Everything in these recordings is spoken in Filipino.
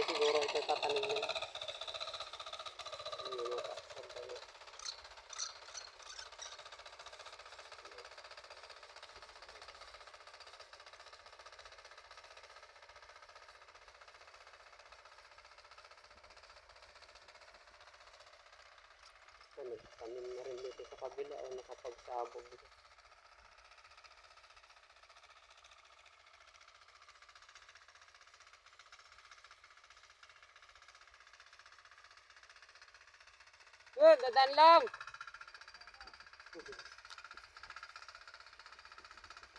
palay siguro ito tatanim niya. Ano, tanim na rin dito sa kabila o nakapagsabog dito. Dadan lang.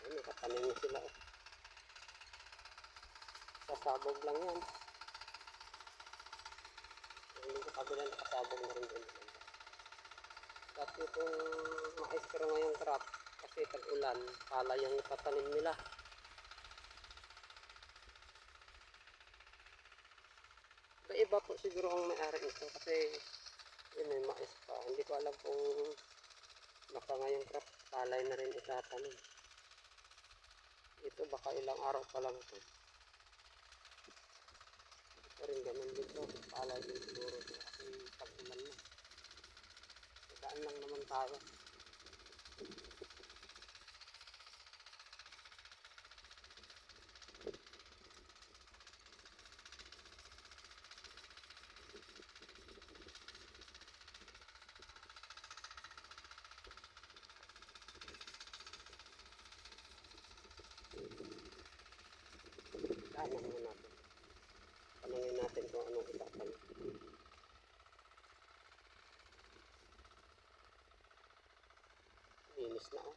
Ayun, nakatanim na sila. oh. Sasabog lang yan. Ayun, sa kabila nakasabog na rin doon. Dati itong mais pero ngayong crop kasi tag-ulan, pala yung tatanim nila. Iba po siguro ang may-ari nito kasi yun may mais pa. Hindi ko alam kung baka ngayong crop palay na rin itatanim. Ito baka ilang araw pa lang ito. Ito rin ganun dito. Palay din siguro kasi tag-ulan na. Daan lang naman tayo. Daan naman natin. Tanungin natin kung anong itatanim. Linis na oh.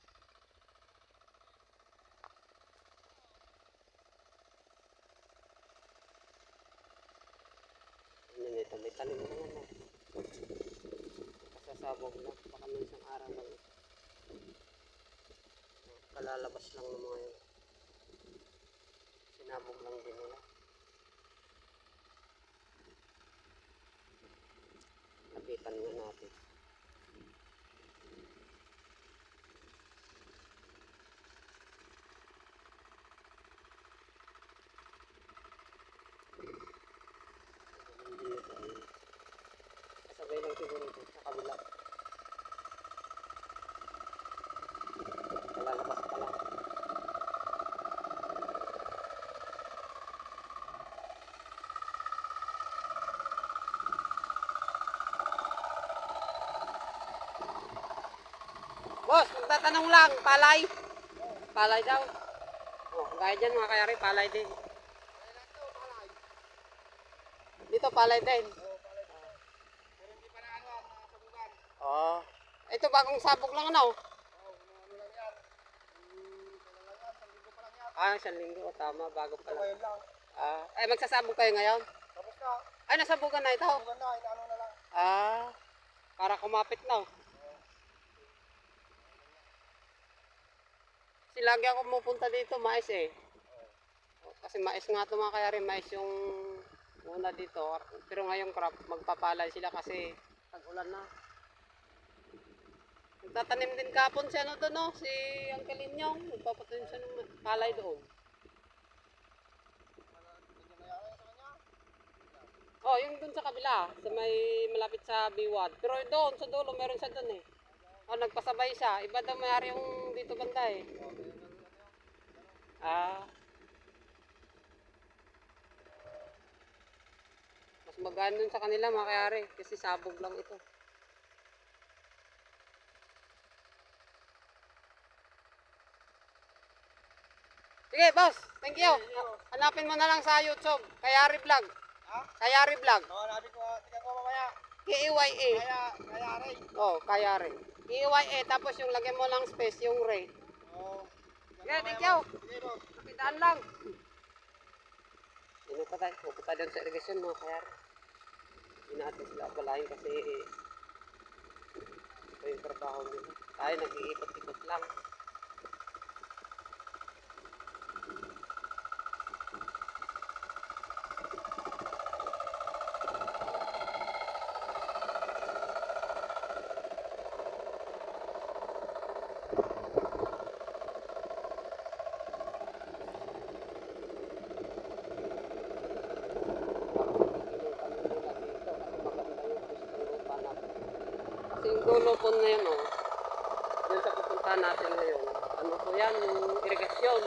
Ano? May tanim na naman oh. Kasasabog lang. Baka may isang araw lang. Kalalabas lang ng mga yun. Sinabog lang din nila. Napitan nga natin. Kasabay lang siguro sa kabila. Boss, magtatanong lang, palay. Palay daw. Oh, gaya dyan mga kayari, palay din. Dito palay din. Oh. Ito bagong sabog lang ano? Ah, isang linggo. Tama, bago pa lang. Ah, ay magsasabog kayo ngayon? Ay, nasabugan na ito. Ah, para kumapit na. oh. Kasi lagi ako pupunta dito, mais eh. Kasi mais nga ito mga kayari, mais yung una dito. Pero ngayong crop, magpapalay sila kasi tag-ulan na. Nagtatanim din kapon si ano doon, no? si Uncle Inyong. Nagpapatanim siya ng palay doon. Oh, yung doon sa kabila, sa may malapit sa Biwad. Pero doon, sa dulo, meron siya doon eh. Oh, nagpasabay siya. Iba daw mayari yung dito banda eh. Ah. Mas magaan dun sa kanila mga kayari kasi sabog lang ito. Sige, boss. Thank you. Hanapin mo na lang sa YouTube. Kayari Vlog. Ha? Kayari Vlog. Oo, nabi ko, tingnan ko mamaya. K-A-Y-A. Kaya, kaya rin. Oh, Kayari. K-A-Y-A. Tapos yung lagyan mo lang space, yung Ray. Oo. Yeah, thank you. Kapitaan lang. Ano pa tayo? Pupunta doon sa irrigation mga kayari. Hindi natin sila abalahin kasi ito yung trabaho nila. Tayo nag-iikot-ikot lang. Lupon na yun, oh. Diyan sa pupuntahan natin ngayon. Ano po yan? Yung irigasyon.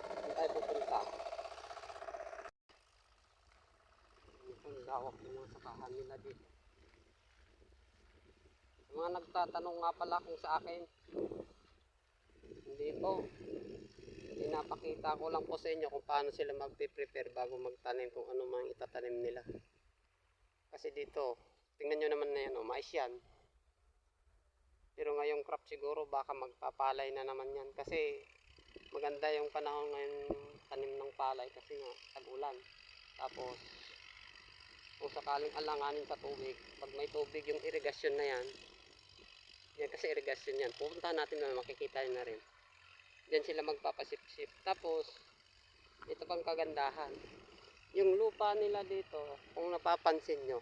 Saan tayo pupunta? Ang lawak ng mga nagtatanong nga pala kung sa akin, dito, pinapakita ko lang po sa inyo kung paano sila magpe-prepare bago magtanim kung ano mang itatanim nila. Kasi dito, tingnan nyo naman na yan, oh, mais yan. Pero ngayong crop siguro baka magpapalay na naman yan kasi maganda yung panahon ngayon tanim ng palay kasi nga tag-ulan. Tapos kung sakaling alanganin sa tubig, pag may tubig yung irigasyon na yan, yan kasi irigasyon yan, pupuntahan natin na makikita na rin. Diyan sila magpapasip-sip. Tapos, ito pang kagandahan. Yung lupa nila dito, kung napapansin nyo,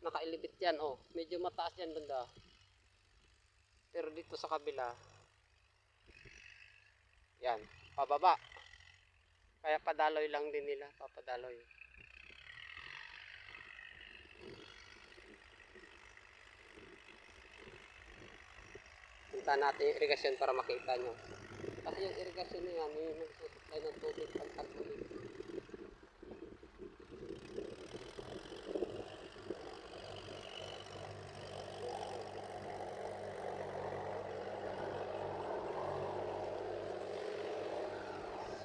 nakailibit yan, oh. Medyo mataas yan banda. Pero dito sa kabila, yan, pababa. Kaya padaloy lang din nila, papadaloy. Punta natin yung irigasyon para makita nyo. Kasi yung irigasyon na yan, yung ng tubig pag tag-ulit.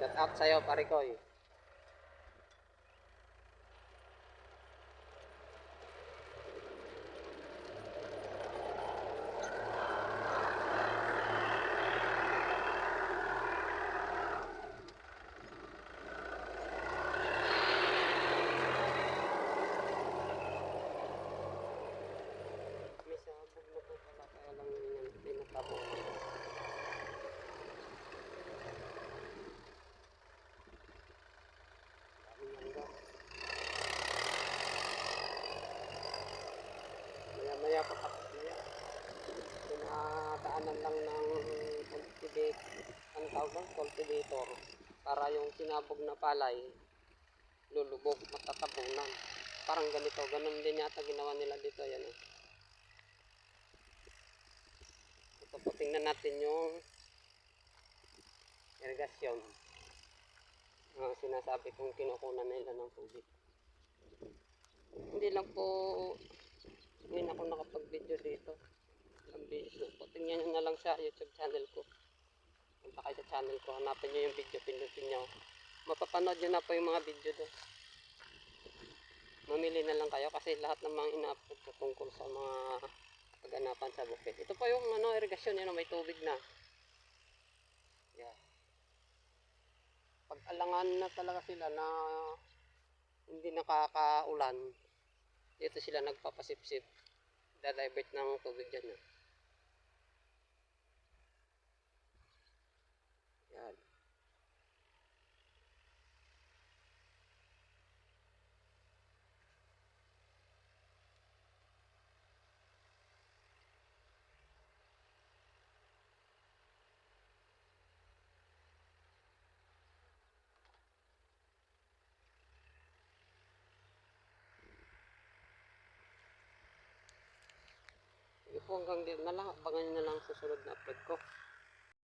Shout out sa'yo, pare ko eh. May sabog na po pala, kaya lang yun yung tinatabo. Daming mangga. Maya maya patapos na yan. Pinadaanan lang ng cultivate, ang tawag ba? cultivator para yung sinabog na palay lulubog, matatabunan. Parang ganito, ganun din yata ginawa nila dito, yan eh. Ito po, tingnan natin yung irrigation. Ang sinasabi kong kinukunan nila ng tubig. Hindi lang po ngayon ako nakapag-video dito. Ilang video po. Tingnan nyo na lang sa YouTube channel ko. Punta kayo sa channel ko. Hanapin nyo yung video. Pindutin nyo. Mapapanood nyo na po yung mga video doon. Mamili na lang kayo kasi lahat ng mga ina-upload ko tungkol sa mga kaganapan sa bukid. Ito po yung ano, irrigation yan, may tubig na. Yeah. Pag alangan na talaga sila na hindi nakakaulan, dito sila nagpapasipsip. Dadivert ng tubig dyan. ah. Yan. Po hanggang dito na lang. Abangan nyo na lang susunod na upload ko.